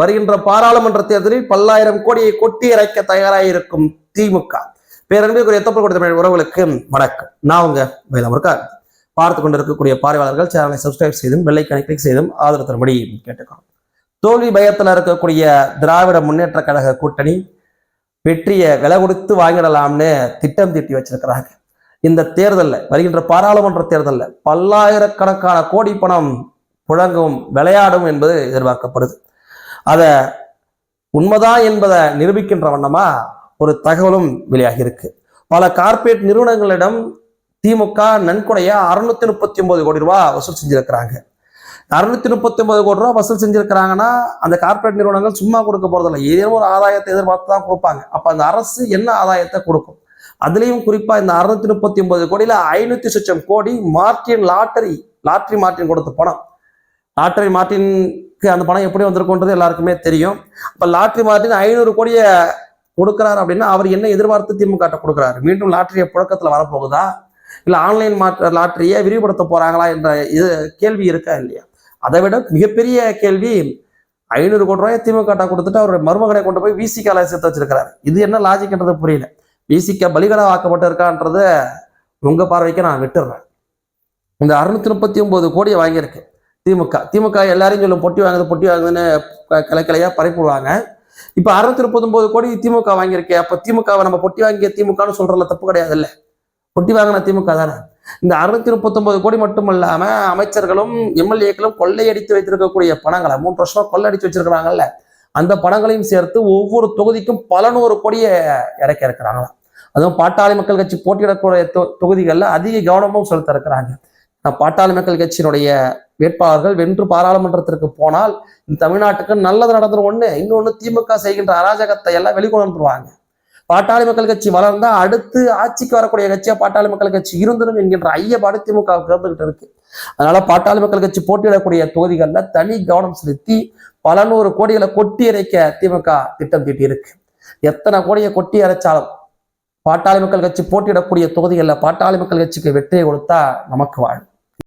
வருகின்ற பாராளுமன்ற தேர்தலில் பல்லாயிரம் கோடியை கொட்டி இறைக்க தயாராயிருக்கும் திமுக. பேரன்பிற்குரிய எத்தப்பல் கொடுத்த உறவுகளுக்கு வணக்கம். நான் உங்க வேலமுருக்கா பார்த்து கொண்டிருக்கக்கூடிய பார்வையாளர்கள் சேனலை சப்ஸ்கிரைப் செய்தும் வெள்ளைக்கான கிளிக் செய்தும் ஆதரவு தரும்படி கேட்டுக்கணும் தோல்வி பயத்தில் இருக்கக்கூடிய திராவிட முன்னேற்ற கழக கூட்டணி வெற்றியை விலை கொடுத்து வாங்கிடலாம்னு திட்டம் தீட்டி வச்சிருக்கிறாங்க. இந்த தேர்தலில் வருகின்ற பாராளுமன்ற தேர்தலில் பல்லாயிரக்கணக்கான கோடி பணம் புழங்கும் விளையாடும் என்பது எதிர்பார்க்கப்படுது. அதை உண்மைதான் என்பதை நிரூபிக்கின்ற வண்ணமா ஒரு தகவலும் வெளியாகி இருக்கு. பல கார்ப்பரேட் நிறுவனங்களிடம் திமுக நன்கொடையா அறுநூத்தி முப்பத்தி ஒன்பது கோடி ரூபாய் வசூல் செஞ்சிருக்கிறாங்க. அறுநூத்தி முப்பத்தி ஒன்பது கோடி ரூபாய் வசூல் செஞ்சிருக்கிறாங்கன்னா அந்த கார்ப்பரேட் நிறுவனங்கள் சும்மா கொடுக்க போறதில்ல. ஏதேனும் ஒரு ஆதாயத்தை எதிர்பார்த்து தான் கொடுப்பாங்க. அப்ப அந்த அரசு என்ன ஆதாயத்தை கொடுக்கும்? அதுலயும் குறிப்பா இந்த அறுநூத்தி முப்பத்தி ஒன்பது கோடியில ஐநூத்தி சொச்சம் கோடி மார்டின் லாட்டரி லாட்டரி மார்டின் கொடுத்த பணம். லாட்ரி மார்ட்டினுக்கு அந்த பணம் எப்படி வந்திருக்குன்றது எல்லாருக்குமே தெரியும். இப்போ லாட்ரி மார்ட்டின் ஐநூறு கோடியை கொடுக்குறாரு அப்படின்னா அவர் என்ன எதிர்பார்த்து திமுக கொடுக்குறாரு? மீண்டும் லாட்டரியை புழக்கத்தில் வரப்போகுதா? இல்லை ஆன்லைன் மாற்ற லாட்டரியை விரிவுபடுத்த போகிறாங்களா என்ற இது கேள்வி இருக்கா இல்லையா? அதை விட மிகப்பெரிய கேள்வி ஐநூறு கோடி ரூபாய் திமுக கொடுத்துட்டு அவர் மருமகனை கொண்டு போய் விசிகால சேர்த்து வச்சிருக்கிறாரு. இது என்ன லாஜிக்ன்றது புரியல. விசிக பலிகடா ஆக்கப்பட்டு இருக்கான்றத உங்கள் பார்வைக்கு நான் விட்டுடுறேன் இந்த அறுநூத்தி முப்பத்தி ஒன்பது கோடியை வாங்கியிருக்கு. திமுக. திமுக எல்லாரையும் சொல்லும் பொட்டி வாங்குது பொட்டி வாங்குதுன்னு க- கிளை கிளையா பரப்பிடுவாங்க. இப்போ அறுநூத்தி முப்பத்தொன்பது கோடி திமுக வாங்கியிருக்கே. அப்போ திமுகவை நம்ம பொட்டி வாங்கிய திமுகன்னு சொல்றதுல தப்பு கிடையாது இல்லை பொட்டி வாங்கின திமுக தானே? இந்த அறுநூத்தி முப்பத்தொன்பது கோடி மட்டும் இல்லாம அமைச்சர்களும் எம்எல்ஏக்களும் கொள்ளையடித்து வைத்திருக்கக்கூடிய பணங்களை மூன்று வருஷமா கொள்ளையடித்து வச்சிருக்கிறாங்கல்ல? அந்த பணங்களையும் சேர்த்து ஒவ்வொரு தொகுதிக்கும் பல நூறு கோடியை இறக்க இருக்கிறாங்களாம். அதுவும் பாட்டாளி மக்கள் கட்சி போட்டியிடக்கூடிய தொ- அதிக கவனமும் செலுத்த இருக்கிறாங்க. நான் பாட்டாளி மக்கள் கட்சியினுடைய வேட்பாளர்கள் வென்று பாராளுமன்றத்திற்கு போனால் இந்த தமிழ்நாட்டுக்கு நல்லது நடந்துடும் ஒண்ணு இன்னொன்னு திமுக செய்கின்ற அராஜகத்தை எல்லாம் வெளிக்கொண்டு வந்துருவாங்க. பாட்டாளி மக்கள் கட்சி வளர்ந்தா அடுத்து ஆட்சிக்கு வரக்கூடிய கட்சியா பாட்டாளி மக்கள் கட்சி இருந்துடும் என்கின்ற ஐயப்பாடு திமுக இருந்துகிட்டு இருக்கு. அதனால பாட்டாளி மக்கள் கட்சி போட்டியிடக்கூடிய தொகுதிகள்ல தனி கவனம் செலுத்தி பல நூறு கோடிகளை கொட்டி இறைக்க திமுக திட்டம் தீட்டி இருக்கு எத்தனை கோடியை கொட்டி அரைச்சாலும் பாட்டாளி மக்கள் கட்சி போட்டியிடக்கூடிய தொகுதிகளில் பாட்டாளி மக்கள் கட்சிக்கு வெற்றியை கொடுத்தா நமக்கு வாழும்.